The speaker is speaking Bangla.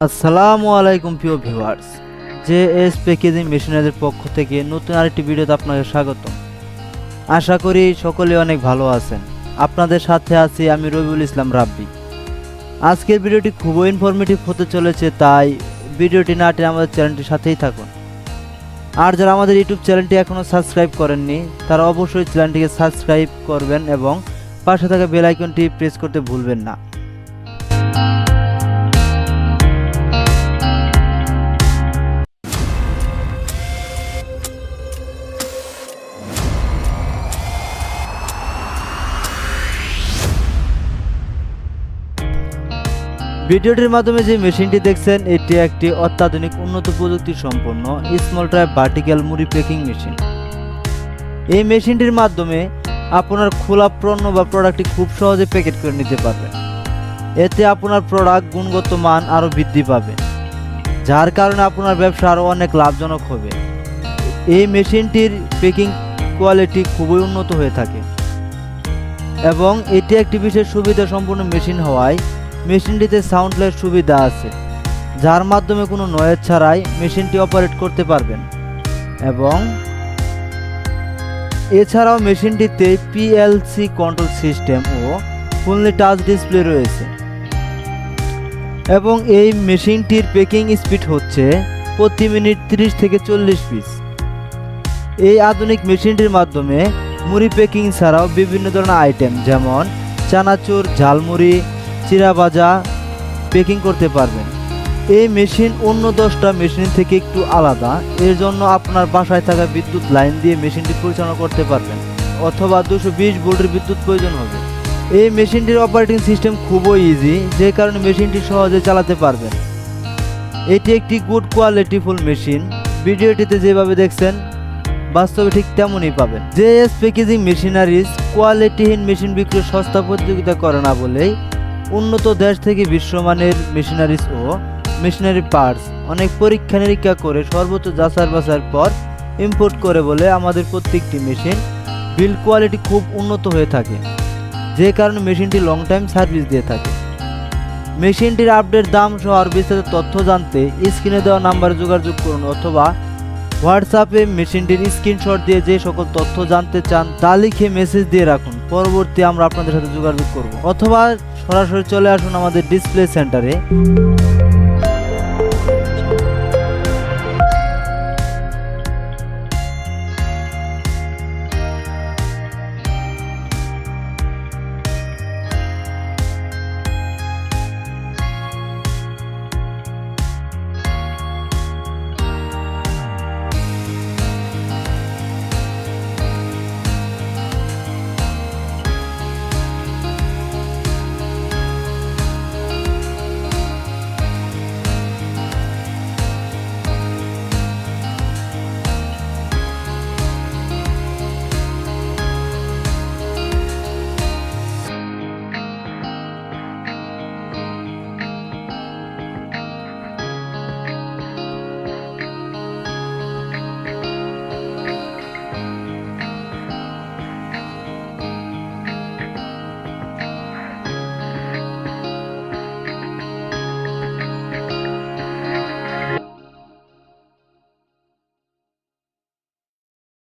আসসালামু আলাইকুম প্রিয় ভিউয়ার্স জে এস প্যাকেজিং মেশিনারির পক্ষ থেকে নতুন আরেকটি ভিডিওতে আপনাকে স্বাগত। আশা করি সকলে অনেক ভালো আছেন। আপনাদের সাথে আছি আমি রবিউল ইসলাম রাব্বি। আজকের ভিডিওটি খুবই ইনফরমেটিভ হতে চলেছে, তাই ভিডিওটি না টেনে আমাদের চ্যানেলটির সাথেই থাকুন। আর যারা আমাদের ইউটিউব চ্যানেলটি এখনও সাবস্ক্রাইব করেননি, তারা অবশ্যই চ্যানেলটিকে সাবস্ক্রাইব করবেন এবং পাশে থাকা বেল আইকনটি প্রেস করতে ভুলবেন না। ভিডিওটির মাধ্যমে যে মেশিনটি দেখছেন, এটি একটি অত্যাধুনিক উন্নত প্রযুক্তি সম্পন্ন স্মল ট্রাইপ ভার্টিক্যাল মুড়ি প্যাকিং মেশিন এই মেশিনটির মাধ্যমে আপনার খোলা পণ্য বা প্রোডাক্টটি খুব সহজে প্যাকেট করে নিতে পারবেন। এতে আপনার প্রোডাক্ট গুণগত মান আরও বৃদ্ধি পাবে, যার কারণে আপনার ব্যবসা আরও অনেক লাভজনক হবে। এই মেশিনটির প্যাকিং কোয়ালিটি খুবই উন্নত হয়ে থাকে এবং এটি একটি বিশেষ সুবিধা সম্পূর্ণ মেশিন হওয়ায় মেশিনটিতে সাউন্ডলেস সুবিধা আছে, যার মাধ্যমে কোনো নয়েজ ছাড়াই মেশিনটি অপারেট করতে পারবেন। এবং এছাড়াও মেশিনটিতে পিএলসি কন্ট্রোল সিস্টেম ও ফুললি টাচ ডিসপ্লে রয়েছে। এবং এই মেশিনটির পেকিং স্পিড হচ্ছে প্রতি মিনিট 30 থেকে চল্লিশ পিস এই আধুনিক মেশিনটির মাধ্যমে মুড়ি প্যাকিং ছাড়াও বিভিন্ন ধরনের আইটেম যেমন চানাচুর, ঝালমুড়ি চিরা প্যাকিং করতে পারবেন এই মেশিন অন্য দশটা মেশিন থেকে একটু আলাদা। এর জন্য আপনার বাসায় থাকা বিদ্যুৎ লাইন দিয়ে মেশিনটি পরিচালনা করতে পারবেন। অথবা দুশো বিশ ভোল্টের বিদ্যুৎ প্রয়োজন হবে। এই মেশিনটির অপারেটিং সিস্টেম খুবই ইজি যে কারণে মেশিনটি সহজে চালাতে পারবেন। এটি একটি গুড কোয়ালিটি ফুল মেশিন ভিডিওটিতে যেভাবে দেখছেন, বাস্তবে ঠিক তেমনই পাবেন। জে এস প্যাকেজিং মেশিনারিজ কোয়ালিটিহীন মেশিন বিক্রয় সস্তা প্রতিযোগিতা করে না বলেই উন্নত দেশ থেকে বিশ্বমানের মেশিনারিজ ও মেশিনারি পার্টস অনেক পরীক্ষা নিরীক্ষা করে সর্বোচ্চ যাচাই বাছাইয়ের পর ইম্পোর্ট করে বলে আমাদের প্রত্যেকটি মেশিন বিল্ড কোয়ালিটি খুব উন্নত হয়ে থাকে। যে কারণে মেশিনটি লং টাইম সার্ভিস দিয়ে থাকে। মেশিনটির আপডেট দাম সহ আর বিস্তারিত তথ্য জানতে স্ক্রিনে দেওয়া নাম্বারে যোগাযোগ করুন অথবা হোয়াটসঅ্যাপে মেশিনটির স্ক্রিনশট দিয়ে যে সকল তথ্য জানতে চান তা লিখে মেসেজ দিয়ে রাখুন। পরবর্তী আমরা আপনাদের সাথে যোগাযোগ করব। অথবা সরাসরি চলে আসুন আমাদের ডিসপ্লে সেন্টারে